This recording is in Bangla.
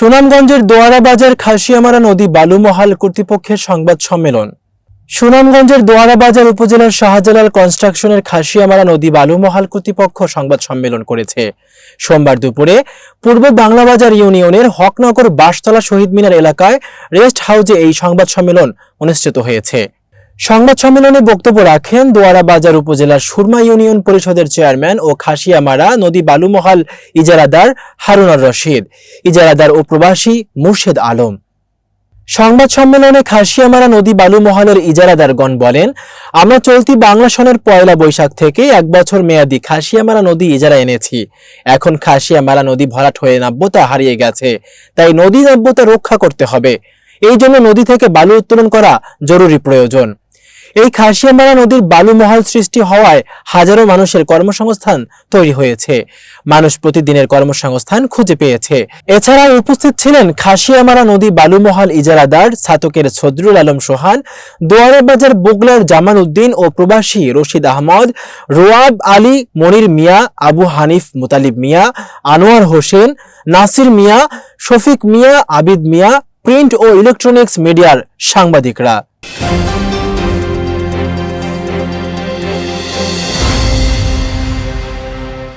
সুনামগঞ্জের দোয়ারা বাজার খাসিয়ামারা নদী বালুমহাল কর্তৃপক্ষের সংবাদ সম্মেলন। সুনামগঞ্জের দোয়ারা বাজার উপজেলার শাহজালাল কনস্ট্রাকশনের খাসিয়ামারা নদী বালুমহাল কর্তৃপক্ষ সংবাদ সম্মেলন করেছে। সোমবার দুপুরে পূর্ব বাংলাবাজার ইউনিয়নের হকনগর বাসতলা শহীদ মিনার এলাকায় রেস্ট হাউজে এই সংবাদ সম্মেলন অনুষ্ঠিত হয়েছে। সংবাদ সম্মেলনে বক্তব্য রাখেন দোয়ারা বাজার উপজেলার সুরমা ইউনিয়ন পরিষদের চেয়ারম্যান ও খাসিয়ামারা নদী বালুমহাল ইজারাদার হারুনার রশিদ, ইজারাদার ও প্রবাসী মুর্শেদ আলম। সংবাদ সম্মেলনে খাসিয়ামারা নদী বালুমহলের ইজারাদারগণ বলেন, আমরা চলতি বাংলা সনের পয়লা বৈশাখ থেকে এক বছর মেয়াদি খাসিয়ামারা নদী ইজারা এনেছি। এখন খাসিয়ামারা নদী ভরাট হয়ে নাব্যতা হারিয়ে গেছে। তাই নদী নাব্যতা রক্ষা করতে হবে। এই জন্য নদী থেকে বালু উত্তোলন করা জরুরি প্রয়োজন। এই খাসিয়ামারা নদীর বালুমহল সৃষ্টি হওয়ায় হাজারো মানুষের কর্মসংস্থান তৈরি হয়েছে। মানুষ প্রতিদিনের কর্মসংস্থান খুঁজে পেয়েছে। এছাড়া উপস্থিত ছিলেন খাসিয়ামারা নদী বালুমহল ইজারাদার ছাতকের ছদরুল আলম সোহান, দোয়ারে বাজার বুগলার জামান উদ্দিন ও প্রবাসী রশিদ আহমদ, রোয়াব আলী, মনির মিয়া, আবু হানিফ মুতালিব মিয়া, আনোয়ার হোসেন, নাসির মিয়া, শফিক মিয়া, আবিদ মিয়া, প্রিন্ট ও ইলেকট্রনিক্স মিডিয়ার সাংবাদিকরা।